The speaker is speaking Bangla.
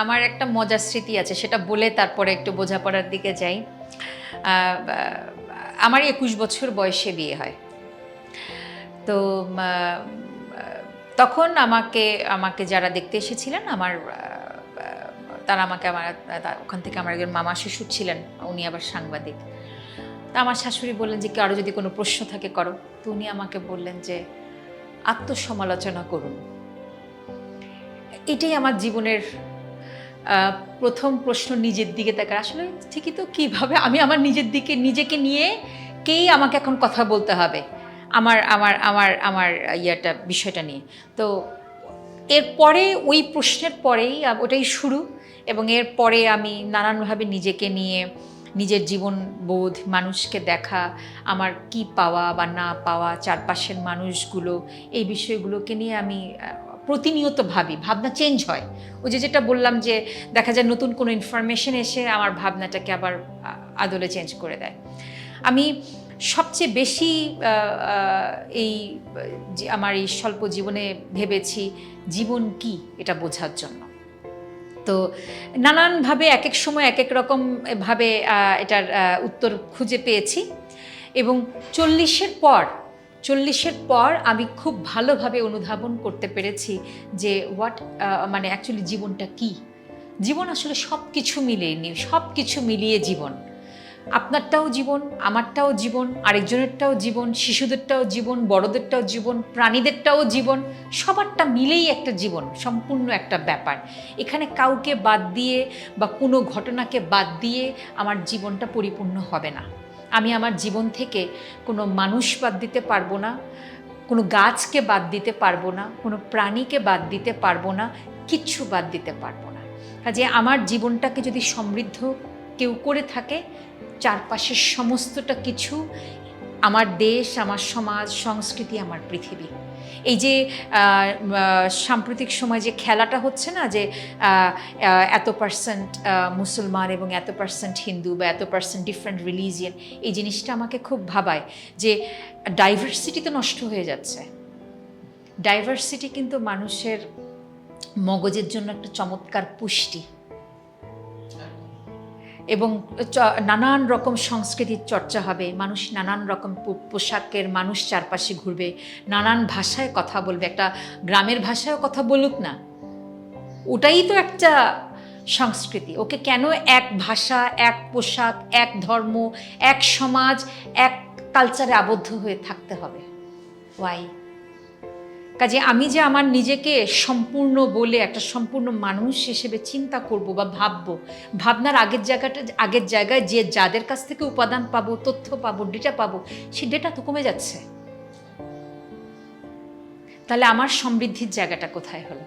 আমার একটা মজার স্মৃতি আছে, সেটা বলে তারপরে একটু বোঝাপড়ার দিকে যাই। আমার একুশ বছর বয়সে বিয়ে হয়। তো তখন আমাকে আমাকে যারা দেখতে এসেছিলেন, আমার তারা আমাকে আমার ওখান থেকে আমার একজন মামা শ্বশুর ছিলেন, উনি আবার সাংবাদিক। তা আমার শাশুড়ি বললেন যে কারও যদি কোনো প্রশ্ন থাকে করো। তো উনি আমাকে বললেন যে, আত্মসমালোচনা করুন। এটাই আমার জীবনের প্রথম প্রশ্ন নিজের দিকে তাকার আসলে ঠিকই তো, কীভাবে? আমি আমার নিজের দিকে, নিজেকে নিয়ে কেই আমাকে এখন কথা বলতে হবে? আমার আমার আমার আমার ইয়েটা, বিষয়টা নিয়ে। তো এরপরে ওই প্রশ্নের পরেই ওটাই শুরু এবং এর পরে আমি নানানভাবে নিজেকে নিয়ে, নিজের জীবন বোধ, মানুষকে দেখা, আমার কি পাওয়া বা না পাওয়া, চারপাশের মানুষগুলো, এই বিষয়গুলোকে নিয়ে আমি প্রতিনিয়ত ভাবি ভাবনা চেঞ্জ হয়। ওই যে যেটা বললাম যে দেখা যায় নতুন কোনো ইনফরমেশন এসে আমার ভাবনাটাকে আবার আদলে চেঞ্জ করে দেয়। আমি সবচেয়ে বেশি এই আমার এই স্বল্প জীবনে ভেবেছি জীবন কি এটা বোঝার জন্য। তো নানানভাবে এক এক সময় এক এক রকম ভাবে এটার উত্তর খুঁজে পেয়েছি এবং চল্লিশের পর চল্লিশের পর আমি খুব ভালোভাবে অনুধাবন করতে পেরেছি যে হোয়াট মানে অ্যাকচুয়ালি জীবনটা কি। জীবন আসলে সব কিছু মিলিয়ে নিয়ে সব কিছু মিলিয়ে জীবন। আপনারটাও জীবন, আমারটাও জীবন, আরেকজনেরটাও জীবন, শিশুদেরটাও জীবন, বড়দেরটাও জীবন, প্রাণীদেরটাও জীবন, সবারটা মিলেই একটা জীবন, সম্পূর্ণ একটা ব্যাপার। এখানে কাউকে বাদ দিয়ে বা কোনো ঘটনাকে বাদ দিয়ে আমার জীবনটা পরিপূর্ণ হবে না। আমি আমার জীবন থেকে কোনো মানুষ বাদ দিতে পারব না, কোনো গাছকে বাদ দিতে পারব না, কোনো প্রাণীকে বাদ দিতে পারব না, কিচ্ছু বাদ দিতে পারব না। কাজে আমার জীবনটাকে যদি সমৃদ্ধ কেউ করে থাকে, চারপাশের সমস্তটা কিছু আমার দেশ, আমার সমাজ, সংস্কৃতি, আমার পৃথিবী। এই যে সাম্প্রতিক সময় যে খেলাটা হচ্ছে না যে এত পার্সেন্ট মুসলমান এবং এত পার্সেন্ট হিন্দু বা এত পার্সেন্ট ডিফারেন্ট রিলিজিয়ান এই জিনিসটা আমাকে খুব ভাবায় যে ডাইভার্সিটি তো নষ্ট হয়ে যাচ্ছে। ডাইভার্সিটি কিন্তু মানুষের মগজের জন্য একটা চমৎকার পুষ্টি। এবং নানান রকম সংস্কৃতির চর্চা হবে। মানুষ নানান রকম পোশাকের মানুষ চারপাশে ঘুরবে, নানান ভাষায় কথা বলবে। একটা গ্রামের ভাষায় কথা বলুক না। ওটাই তো একটা সংস্কৃতি। ওকে কেন এক ভাষা, এক পোশাক, এক ধর্ম, এক সমাজ, এক কালচারে আবদ্ধ হয়ে থাকতে হবে? ওয়াই কাজে আমি যে আমার নিজেকে সম্পূর্ণ বলে একটা সম্পূর্ণ মানুষ হিসেবে চিন্তা করব বা ভাবব, ভাবনার আগের জায়গাটা, আগের জায়গায় যে যাদের কাছ থেকে উপাদান পাবো, তথ্য পাবো ডেটা পাবো, সেই ডেটা তো কমে যাচ্ছে। তাহলে আমার সমৃদ্ধির জায়গাটা কোথায় হলো?